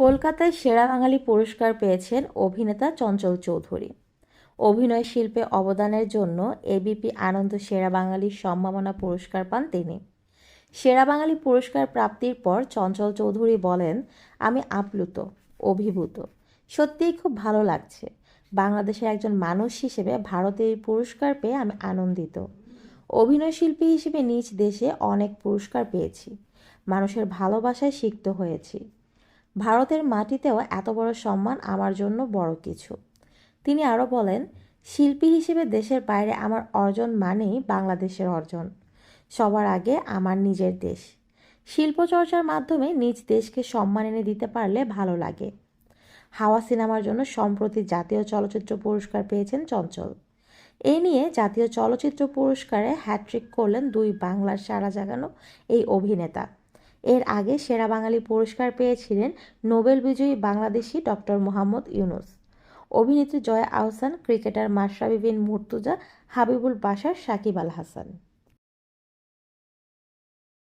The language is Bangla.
কলকাতায় সেরা বাঙালি পুরস্কার পেয়েছেন অভিনেতা চঞ্চল চৌধুরী। অভিনয় শিল্পে অবদানের জন্য এবিপি আনন্দ সেরা বাঙালির সম্মাননা পুরস্কার পান তিনি। সেরা বাঙালি পুরস্কার প্রাপ্তির পর চঞ্চল চৌধুরী বলেন, আমি আপ্লুত, অভিভূত। সত্যিই খুব ভালো লাগছে। বাংলাদেশের একজন মানুষ হিসেবে ভারতে এই পুরস্কার পেয়ে আমি আনন্দিত। অভিনয় শিল্পী হিসেবে নিজ দেশে অনেক পুরস্কার পেয়েছি। মানুষের ভালোবাসায় সিক্ত হয়েছি। ভারতের মাটিতেও এত বড় সম্মান আমার জন্য বড় কিছু। তিনি আরও বলেন, শিল্পী হিসেবে দেশের বাইরে আমার অর্জন মানেই বাংলাদেশের অর্জন। সবার আগে আমার নিজের দেশ। শিল্পচর্চার মাধ্যমে নিজ দেশকে সম্মান এনে দিতে পারলে ভালো লাগে। হাওয়া সিনেমার জন্য সম্প্রতি জাতীয় চলচ্চিত্র পুরস্কার পেয়েছেন চঞ্চল। এ নিয়ে জাতীয় চলচ্চিত্র পুরস্কারে হ্যাট্রিক করলেন দুই বাংলার সারা জাগানো এই অভিনেতা। এর আগে সেরা বাঙালি পুরস্কার পেয়েছিলেন নোবেল বিজয়ী বাংলাদেশি ডক্টর মোহাম্মদ ইউনুস। অভিনেত্রী জয়া আহসান, ক্রিকেটার মাশরাফি বিন মুর্তুজা, হাবিবুল বাসার সাকিব আল হাসান।